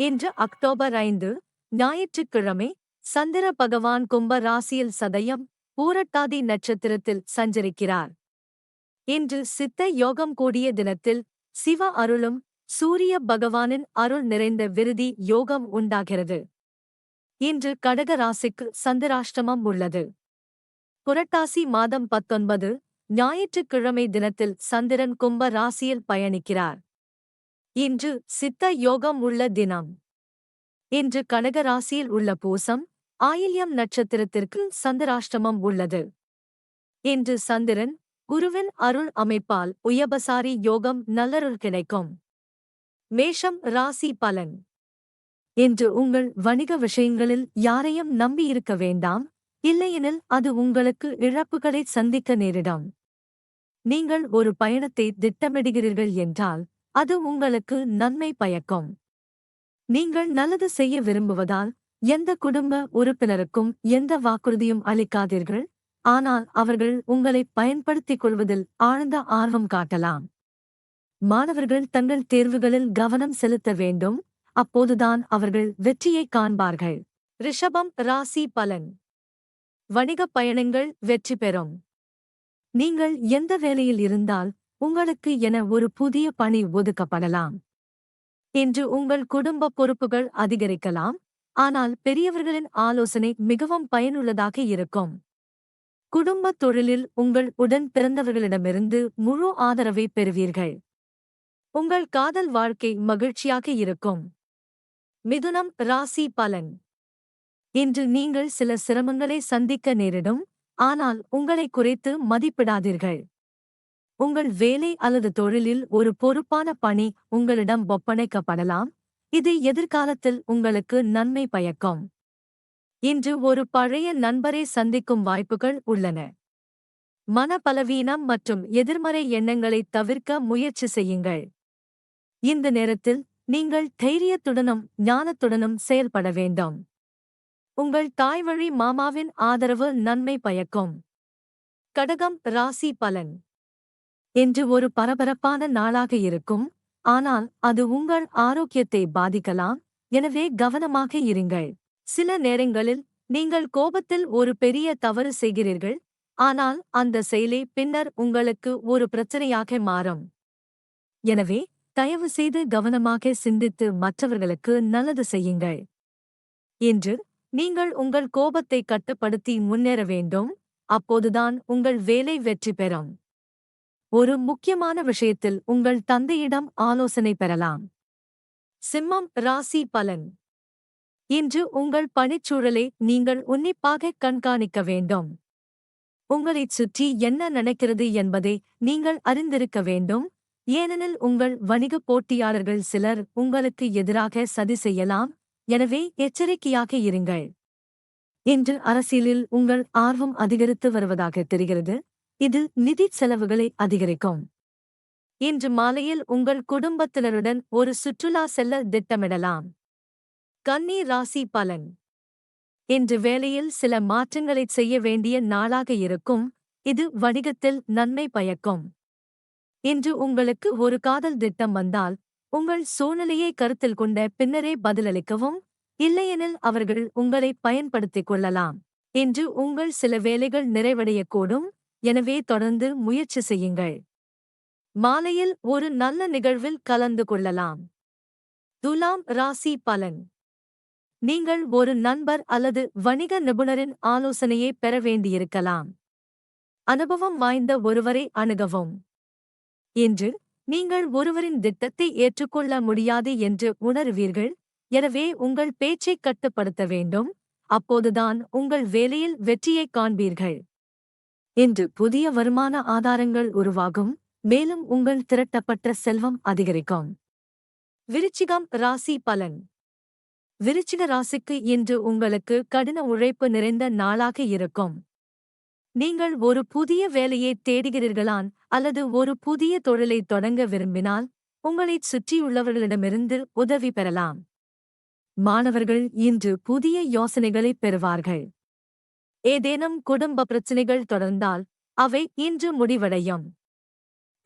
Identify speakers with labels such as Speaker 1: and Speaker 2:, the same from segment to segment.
Speaker 1: இன்று அக்டோபர் ஐந்து ஞாயிற்றுக்கிழமை சந்திர பகவான் கும்ப ராசியில் சதயம் பூரட்டாதி நட்சத்திரத்தில் சஞ்சரிக்கிறார். இன்று சித்த யோகம் கூடிய தினத்தில் சிவ அருளும் சூரிய பகவானின் அருள் நிறைந்த விருதி யோகம் உண்டாகிறது. இன்று கடக ராசிக்கு சந்திராஷ்டமம் உள்ளது. புரட்டாசி மாதம் பத்தொன்பது ஞாயிற்றுக்கிழமை தினத்தில் சந்திரன் கும்ப ராசியில் பயணிக்கிறார். இன்று சித்த யோகம் உள்ள தினம். இன்று கனகராசியில் உள்ள பூசம் ஆயில்யம் நட்சத்திரத்திற்கு சந்திராஷ்டமம் உள்ளது. இன்று சந்திரன் குருவின் அருள் அமைப்பால் உயபசாரி யோகம் நல்லருள் கிடைக்கும். மேஷம் ராசி பலன். இன்று உங்கள் வணிக விஷயங்களில் யாரையும் நம்பியிருக்க வேண்டாம் இல்லையெனில் அது உங்களுக்கு இழப்புகளை சந்திக்க நேரிடும். நீங்கள் ஒரு பயணத்தை திட்டமிடுகிறீர்கள் என்றால் அது உங்களுக்கு நன்மை பயக்கும். நீங்கள் நல்லது செய்ய விரும்புவதால் எந்த குடும்ப உறுப்பினருக்கும் எந்த வாக்குறுதியும் அளிக்காதீர்கள். ஆனால் அவர்கள் உங்களை பயன்படுத்திக் கொள்வதில் ஆழ்ந்த ஆர்வம் காட்டலாம். மாணவர்கள் தங்கள் தேர்வுகளில் கவனம் செலுத்த வேண்டும். அப்போதுதான் அவர்கள் வெற்றியை காண்பார்கள். ரிஷபம் ராசி பலன். வணிகப் பயணங்கள் வெற்றி பெறும். நீங்கள் எந்த வேலையில் இருந்தால் உங்களுக்கு என ஒரு புதிய பணி ஒதுக்கப்படலாம் இன்று உங்கள் குடும்ப பொறுப்புகள் அதிகரிக்கலாம். ஆனால் பெரியவர்களின் ஆலோசனை மிகவும் பயனுள்ளதாக இருக்கும். குடும்பத் தொழிலில் உங்கள் உடன் பிறந்தவர்களிடமிருந்து முழு ஆதரவை பெறுவீர்கள். உங்கள் காதல் வாழ்க்கை மகிழ்ச்சியாக இருக்கும். மிதுனம் ராசி பலன். இன்று நீங்கள் சில சிரமங்களை சந்திக்க நேரிடும். ஆனால் உங்களை குறைத்து மதிப்பிடாதீர்கள். உங்கள் வேலை அல்லது தொழிலில் ஒரு பொறுப்பான பணி உங்களிடம் ஒப்படைக்கப்படலாம். இது எதிர்காலத்தில் உங்களுக்கு நன்மை பயக்கும். இன்று ஒரு பழைய நண்பரை சந்திக்கும் வாய்ப்புகள் உள்ளன. மனபலவீனம் மற்றும் எதிர்மறை எண்ணங்களை தவிர்க்க முயற்சி செய்யுங்கள். இந்த நேரத்தில் நீங்கள் தைரியத்துடனும் ஞானத்துடனும் செயல்பட வேண்டும். உங்கள் தாய்வழி மாமாவின் ஆதரவு நன்மை பயக்கும். கடகம் ராசி பலன். என்று ஒரு பரபரப்பான நாளாக இருக்கும். ஆனால் அது உங்கள் ஆரோக்கியத்தை பாதிக்கலாம். எனவே கவனமாக இருங்கள். சில நேரங்களில் நீங்கள் கோபத்தில் ஒரு பெரிய தவறு செய்கிறீர்கள். ஆனால் அந்த செயலே பின்னர் உங்களுக்கு ஒரு பிரச்சனையாக மாறும். எனவே தயவு செய்து கவனமாக சிந்தித்து மற்றவர்களுக்கு நல்லது செய்யுங்கள். இன்று நீங்கள் உங்கள் கோபத்தை கட்டுப்படுத்தி முன்னேற வேண்டும். அப்போதுதான் உங்கள் வேலை வெற்றி பெறும். ஒரு முக்கியமான விஷயத்தில் உங்கள் தந்தையிடம் ஆலோசனை பெறலாம். சிம்மம் ராசி பலன். இன்று உங்கள் பணிச்சூழலை நீங்கள் உன்னிப்பாக கண்காணிக்க வேண்டும். உங்களைச் சுற்றி என்ன நடக்கிறது என்பதை நீங்கள் அறிந்திருக்க வேண்டும். ஏனெனில் உங்கள் வணிகப் போட்டியாளர்கள் சிலர் உங்களுக்கு எதிராக சதி செய்யலாம். எனவே எச்சரிக்கையாக இருங்கள். இன்று அரசியலில் உங்கள் ஆர்வம் அதிகரித்து வருவதாக தெரிகிறது. இது நிதி செலவுகளை அதிகரிக்கும். இன்று மாலையில் உங்கள் குடும்பத்தினருடன் ஒரு சுற்றுலா செல்ல திட்டமிடலாம். கன்னி ராசி பலன். இன்று வேலையில் சில மாற்றங்களைச் செய்ய வேண்டிய நாளாக இருக்கும். இது வணிகத்தில் நன்மை பயக்கும். இன்று உங்களுக்கு ஒரு காதல் திட்டம் வந்தால் உங்கள் சூழ்நிலையை கருத்தில் கொண்ட பின்னரே பதிலளிக்கவும். இல்லையெனில் அவர்கள் உங்களை பயன்படுத்திக் கொள்ளலாம். இன்று உங்கள் சில வேலைகள் நிறைவடையக்கூடும். எனவே தொடர்ந்து முயற்சி செய்யுங்கள். மாலையில் ஒரு நல்ல நிகழ்வில் கலந்து கொள்ளலாம். துலாம் ராசி பலன். நீங்கள் ஒரு நண்பர் அல்லது வணிக நிபுணரின் ஆலோசனையை பெற வேண்டியிருக்கலாம். அனுபவம் வாய்ந்த ஒருவரை அணுகவும். இன்று நீங்கள் ஒருவரின் திட்டத்தை ஏற்றுக்கொள்ள முடியாது என்று உணருவீர்கள். எனவே உங்கள் பேச்சைக் கட்டுப்படுத்த வேண்டும். அப்போதுதான் உங்கள் வேலையில் வெற்றியைக் காண்பீர்கள். இன்று புதிய வருமான ஆதாரங்கள் உருவாகும் மேலும் உங்கள் திரட்டப்பட்ட செல்வம் அதிகரிக்கும். விருச்சிகம் ராசி பலன். விருச்சிக ராசிக்கு இன்று உங்களுக்கு கடின உழைப்பு நிறைந்த நாளாக இருக்கும். நீங்கள் ஒரு புதிய வேலையை தேடுகிறீர்களான் அல்லது ஒரு புதிய தொழிலை தொடங்க விரும்பினால் உங்களைச் சுற்றியுள்ளவர்களிடமிருந்து உதவி பெறலாம். மாணவர்கள் இன்று புதிய யோசனைகளைப் பெறுவார்கள். ஏதேனும் குடும்ப பிரச்சினைகள் தொடர்ந்தால் அவை இன்று முடிவடையும்.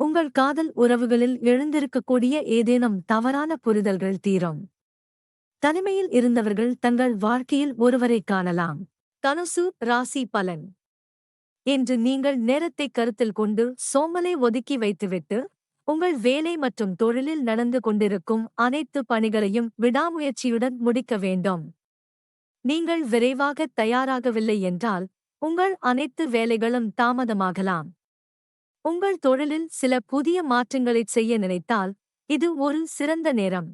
Speaker 1: உங்கள் காதல் உறவுகளில் எழுந்திருக்கக்கூடிய ஏதேனும் தவறான புரிதல்கள் தீரும். தனிமையில் இருந்தவர்கள் தங்கள் வாழ்க்கையில் ஒருவரை காணலாம். தனுசு ராசி பலன். இன்று நீங்கள் நேரத்தை கருத்தில் கொண்டு சோமலை ஒதுக்கி வைத்துவிட்டு உங்கள் வேலை மற்றும் தொழிலில் நடந்து கொண்டிருக்கும் அனைத்து பணிகளையும் விடாமுயற்சியுடன் முடிக்க வேண்டும். நீங்கள் விரைவாக தயாராகவில்லை என்றால் உங்கள் அனைத்து வேலைகளும் தாமதமாகலாம். உங்கள் தொழிலில் சில புதிய மாற்றங்களைச் செய்ய நினைத்தால் இது ஒரு சிறந்த நேரம்.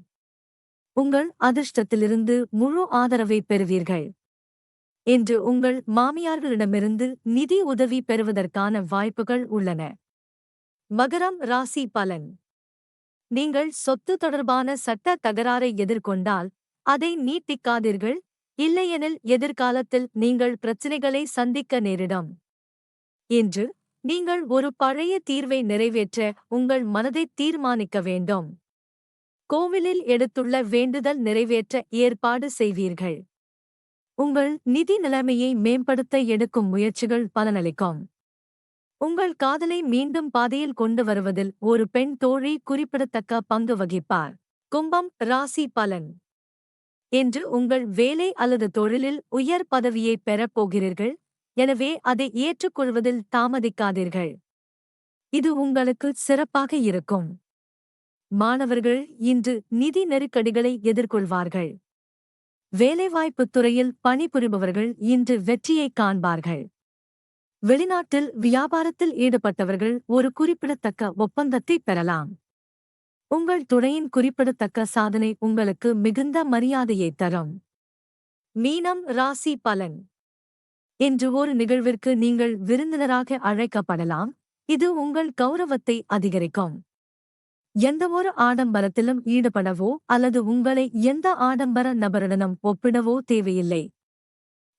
Speaker 1: உங்கள் அதிர்ஷ்டத்திலிருந்து முழு ஆதரவை பெறுவீர்கள். இன்று உங்கள் மாமியார்களிடமிருந்து நிதி உதவி பெறுவதற்கான வாய்ப்புகள் உள்ளன. மகரம் ராசி பலன். நீங்கள் சொத்து தொடர்பான சட்ட தகராறை எதிர்கொண்டால் அதை நீட்டிக்காதீர்கள் இல்லையெனில் எதிர்காலத்தில் நீங்கள் பிரச்சினைகளை சந்திக்க நேரிடும். இன்று நீங்கள் ஒரு பழைய தீர்வை நிறைவேற்ற உங்கள் மனதை தீர்மானிக்க வேண்டும். கோவிலில் எடுத்துள்ள வேண்டுதல் நிறைவேற்ற ஏற்பாடு செய்வீர்கள். உங்கள் நிதி நிலைமையை மேம்படுத்த எடுக்கும் முயற்சிகள் பலனளிக்கும். உங்கள் காதலை மீண்டும் பாதையில் கொண்டு வருவதில் ஒரு பெண் தோழி குறிப்பிடத்தக்க பங்கு வகிப்பார். கும்பம் ராசி பலன். என்று உங்கள் வேலை அல்லது தொழிலில் உயர் பதவியை பெறப் போகிறீர்கள். எனவே அதை ஏற்றுக்கொள்வதில் தாமதிக்காதீர்கள். இது உங்களுக்கு சிறப்பாக இருக்கும். மாணவர்கள் இன்று நிதி நெருக்கடிகளை எதிர்கொள்வார்கள். வேலைவாய்ப்புத் துறையில் பணிபுரிபவர்கள் இன்று வெற்றியை காண்பார்கள். வெளிநாட்டில் வியாபாரத்தில் ஈடுபட்டவர்கள் ஒரு குறிப்பிடத்தக்க ஒப்பந்தத்தை பெறலாம். உங்கள் துணையின் குறிப்பிடத்தக்க சாதனை உங்களுக்கு மிகுந்த மரியாதையை தரும். மீனம் ராசி பலன். இன்று ஒரு நிகழ்விற்கு நீங்கள் விருந்தினராக அழைக்கப்படலாம். இது உங்கள் கௌரவத்தை அதிகரிக்கும். எந்தவொரு ஆடம்பரத்திலும் ஈடுபடவோ அல்லது உங்களை எந்த ஆடம்பர நபருடனும் ஒப்பிடவோ தேவையில்லை.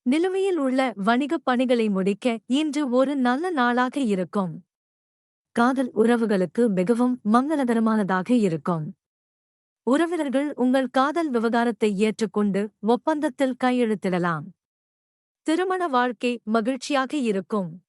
Speaker 1: நிலுவையில் உள்ள வணிகப் பணிகளை முடிக்க இன்று ஒரு நல்ல நாளாக இருக்கும். காதல் உறவுகளுக்கு மிகவும் மங்களகரமானதாக இருக்கும். உறவினர்கள் உங்கள் காதல் விவகாரத்தை ஏற்றுக்கொண்டு ஒப்பந்தத்தில் கையெழுத்திடலாம். திருமண வாழ்க்கை மகிழ்ச்சியாக இருக்கும்.